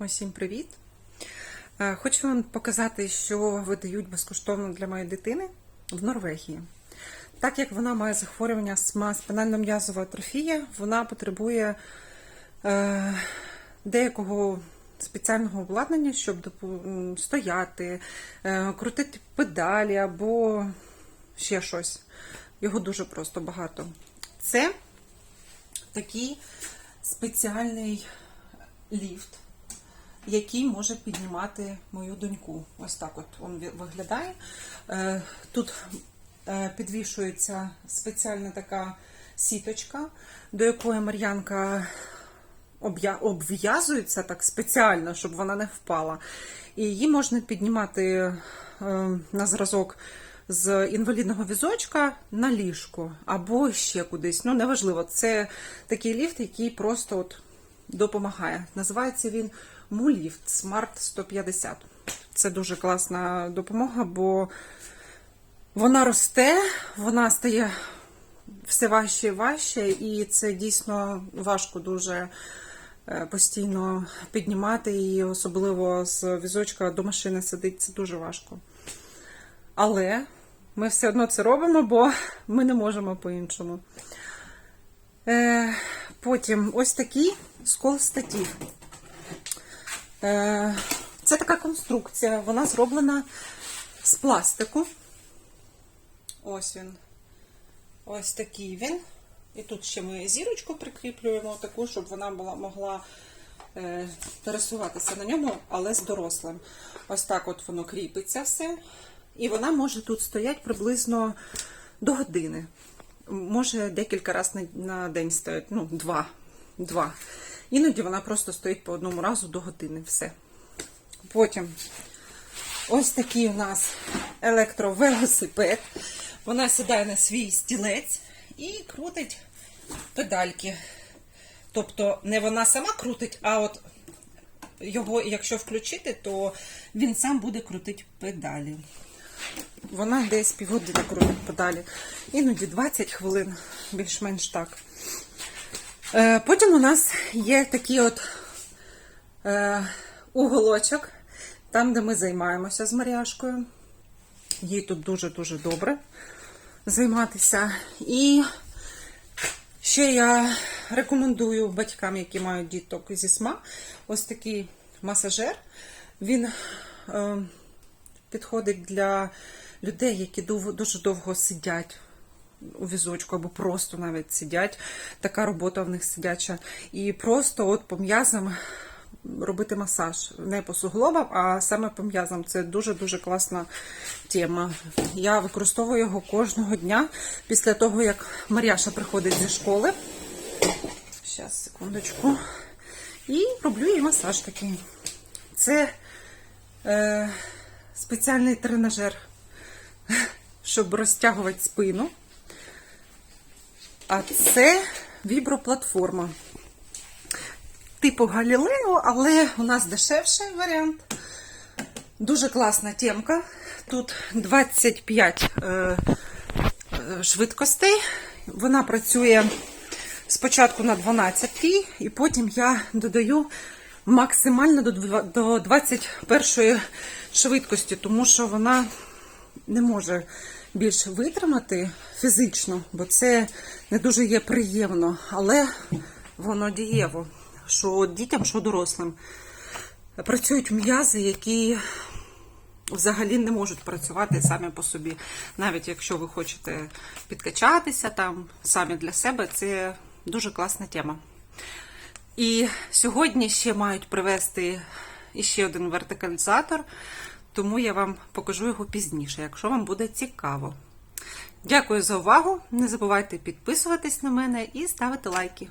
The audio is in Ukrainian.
Усім привіт! Е, Хочу вам показати, що видають безкоштовно для моєї дитини в Норвегії. Так як вона має захворювання спинально-м'язова атрофія, вона потребує е, деякого спеціального обладнання, щоб стояти, е, крутити педалі або ще щось. Його дуже просто багато. Це такий спеціальний ліфт, який може піднімати мою доньку. Ось так от він виглядає. Е, Тут е, підвішується спеціальна така сіточка, до якої Мар'янка обв'язується так спеціально, щоб вона не впала. І її можна піднімати е, на зразок з інвалідного візочка на ліжко або ще кудись. Ну, неважливо. Це такий ліфт, який просто от допомагає. Називається він Муліфт Smart 150. Це дуже класна допомога, бо вона росте, вона стає все важче і важче, і це дійсно важко дуже е, постійно піднімати її, особливо з візочка до машини сидить, це дуже важко. Але ми все одно це робимо, бо ми не можемо по-іншому. Потім ось такий скол статів. Е, це така конструкція, вона зроблена з пластику. Ось він. Ось такий він. І тут ще ми зірочку прикріплюємо, таку, щоб вона була, могла е, пересуватися на ньому, але з дорослим. Ось так от воно кріпиться все. І вона може тут стояти приблизно до години. Може декілька разів на, день стоять, ну, два. два. Іноді вона просто стоїть по одному разу до години. Все. Потім ось такий у нас електровелосипед. Вона сідає на свій стілець і крутить педальки. Тобто не вона сама крутить, а от його, якщо включити, то він сам буде крутити педалі. Вона десь півгодини крутить педалі. Іноді 20 хвилин, більш-менш так. Е, Потім у нас є такий от е, уголочок, там, де ми займаємося з Маріашкою. Їй тут дуже-дуже добре займатися. І ще я рекомендую батькам, які мають діток зі СМА, ось такий масажер. Він е, підходить для людей, які дуже довго сидять у візочку або просто навіть сидять. Така робота в них сидяча. І просто от по м'язам робити масаж. Не по суглобам, а саме по м'язам. Це дуже-дуже класна тема. Я використовую його кожного дня після того, як Мар'яша приходить зі школи. Зараз, секундочку. І роблю їй масаж такий. Це е, спеціальний тренажер, щоб розтягувати спину. А це віброплатформа. Типу Галілео, але у нас дешевший варіант. Дуже класна темка. Тут 25 е, е, швидкостей. Вона працює спочатку на 12 і потім я додаю максимально до два- до 21 швидкості, тому що вона не може більше витримати фізично, бо це не дуже є приємно, але воно дієво, що дітям, що дорослим. Працюють м'язи, які взагалі не можуть працювати самі по собі. Навіть якщо ви хочете підкачатися там самі для себе, це дуже класна тема. І сьогодні ще мають привезти іще один вертикалізатор, тому я вам покажу його пізніше, якщо вам буде цікаво. Дякую за увагу. Не забувайте підписуватись на мене і ставити лайки.